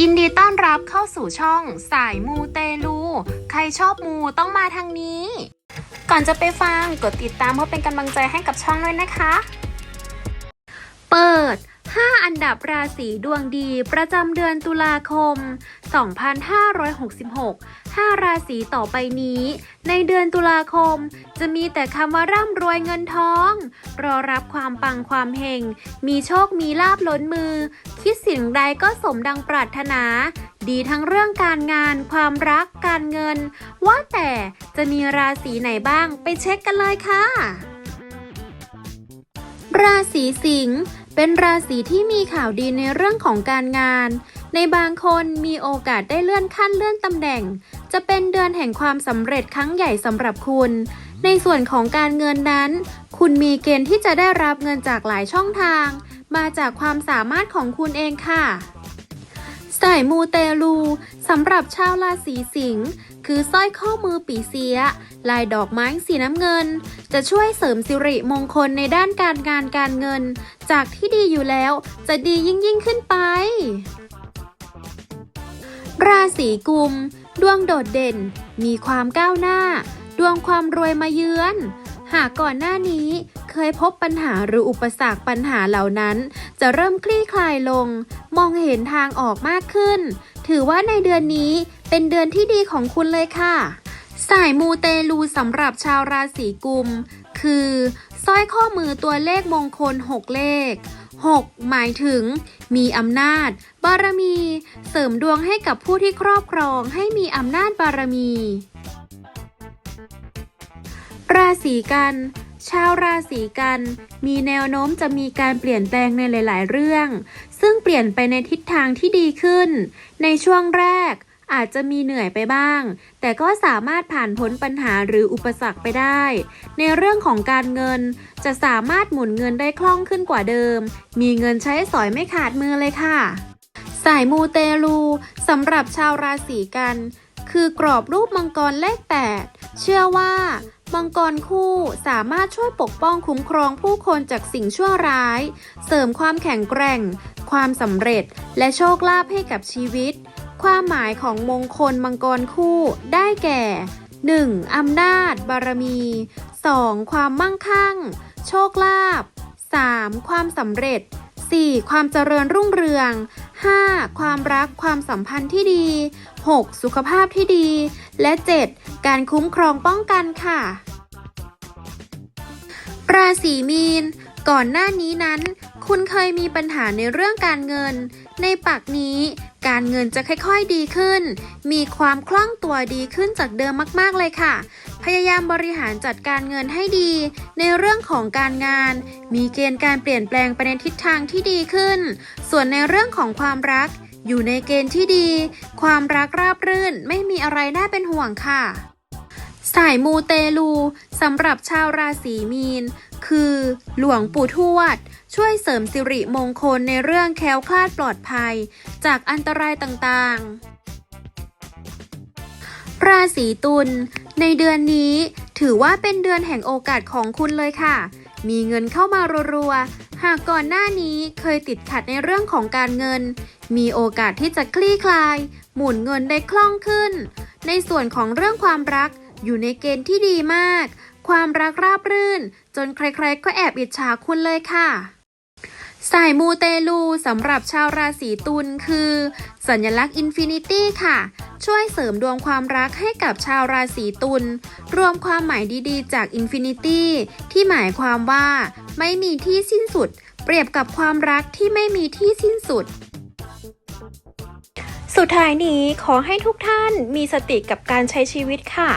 ยินดีต้อนรับเข้าสู่ช่องสายมูเตลู ใครชอบมูต้องมาทางนี้ ก่อนจะไปฟังกดติดตามเพื่อเป็นกำลังใจให้กับช่องด้วยนะคะ นดับราศีดวงดีประจำเดือนตุลาคม 2566 5 ราศีต่อไปนี้ ในเดือนตุลาคม จะมีแต่คำว่าร่ำรวยเงินทอง รอรับความปังความเฮง มีโชคมีลาบล้นมือ คิดสิ่งใดก็สมดังปรารถนา ดีทั้งเรื่องการงาน ความรัก การเงิน ว่าแต่จะมีราศีไหนบ้างไปเช็คกันเลยค่ะ ราศีสิงห์ เป็นราศีที่มีข่าวดีในเรื่องของการงาน ในบางคนมีโอกาสได้เลื่อนขั้นเลื่อนตำแหน่ง จะเป็นเดือนแห่งความสำเร็จครั้งใหญ่สำหรับคุณ ในส่วนของการเงินนั้น คุณมีเกณฑ์ที่จะได้รับเงินจากหลายช่องทาง มาจากความสามารถของคุณเองค่ะ สายมูเตลู สำหรับชาวราศีสิงห์คือสร้อยข้อมือปีเสีย ลายดอกไม้สีน้ำเงิน จะช่วยเสริมสิริมงคลในด้านการงานการเงิน จากที่ดีอยู่แล้วจะดียิ่งยิ่งขึ้นไป ราศีกุม ดวงโดดเด่น มีความก้าวหน้า ดวงความรวยมาเยือน หากก่อนหน้านี้เคยพบปัญหาหรืออุปสรรคปัญหาเหล่านั้น จะเริ่มคลี่คลายลง มองเห็นทางออกมากขึ้น ถือว่าในเดือนนี้เป็นเดือนที่ดีของคุณเลยค่ะ สายมูเตลูสำหรับชาวราศีกุม คือสร้อยข้อมือตัวเลขมงคล 6 เลข 6 หมายถึง มีอำนาจ บารมี เสริมดวงให้กับผู้ที่ครอบครองให้มีอำนาจบารมี ราศีกัน ชาวราศีกัน มีแนวโน้มจะมีการเปลี่ยนแปลงในหลาย ๆ เรื่อง ซึ่งเปลี่ยนไปในทิศทางที่ดีขึ้น ในช่วงแรกอาจจะมีเหนื่อยไปบ้าง แต่ก็สามารถผ่านพ้นปัญหาหรืออุปสรรคไปได้ ในเรื่องของการเงิน จะสามารถหมุนเงินได้คล่องขึ้นกว่าเดิม มีเงินใช้สอยไม่ขาดมือเลยค่ะ สายมูเตลูสำหรับชาวราศีกัน คือกรอบรูปมังกรเลข 8 เชื่อว่า มังกรคู่สามารถช่วยปกป้องคุ้มครองผู้คนจากสิ่งชั่วร้าย เสริมความแข็งแกร่ง ความสำเร็จ และโชคลาภให้กับชีวิต ความหมายของมงคลมังกรคู่ได้แก่ 1. อำนาจ บารมี 2. ความมั่งคั่ง โชคลาภ 3. ความสำเร็จ 4. ความเจริญรุ่งเรือง 5. ความรักความสัมพันธ์ที่ดี 6. สุขภาพที่ดี และ 7. การคุ้มครองป้องกันค่ะ ราศีมีน ก่อนหน้านี้นั้น คุณเคยมีปัญหาในเรื่องการเงิน ในปักนี้ การเงินจะค่อยๆดีขึ้น มีความคล่องตัวดีขึ้นจากเดิมมากๆเลยค่ะ พยายามบริหารจัดการเงินให้ดี ในเรื่องของการงาน มีเกณฑ์การเปลี่ยนแปลงไปในทิศทางที่ดีขึ้น ส่วนในเรื่องของความรัก อยู่ในเกณฑ์ที่ดี ความรักราบรื่นไม่มีอะไรน่าเป็นห่วงค่ะ สายมูเตลูสำหรับชาวราศีมีน คือ หลวงปู่ทวด ช่วยเสริมสิริมงคลในเรื่องแคล้วคลาดปลอดภัย จากอันตรายต่างๆ ราศีตุลในเดือนนี้ถือว่าเป็นเดือนแห่งโอกาสของคุณเลยค่ะ มีเงินเข้ามารัวๆ หากก่อนหน้านี้เคยติดขัดในเรื่องของการเงิน มีโอกาสที่จะคลี่คลาย หมุนเงินได้คล่องขึ้น ในส่วนของเรื่องความรักอยู่ในเกณฑ์ที่ดีมาก ความรักราบรื่น จนใครๆก็แอบอิจฉาคุณเลยค่ะ สายมูเตลูสำหรับชาวราศีตุลคือ สัญลักษณ์อินฟินิตี้ค่ะ ช่วยเสริมดวงความรักให้กับชาวราศีตุลรวมความหมายดีๆ จากอินฟินิตี้ที่หมายความว่า ไม่มีที่สิ้นสุด เปรียบกับความรักที่ไม่มีที่สิ้นสุด สุดท้ายนี้ขอให้ทุกท่านมีสติกับการใช้ชีวิตค่ะ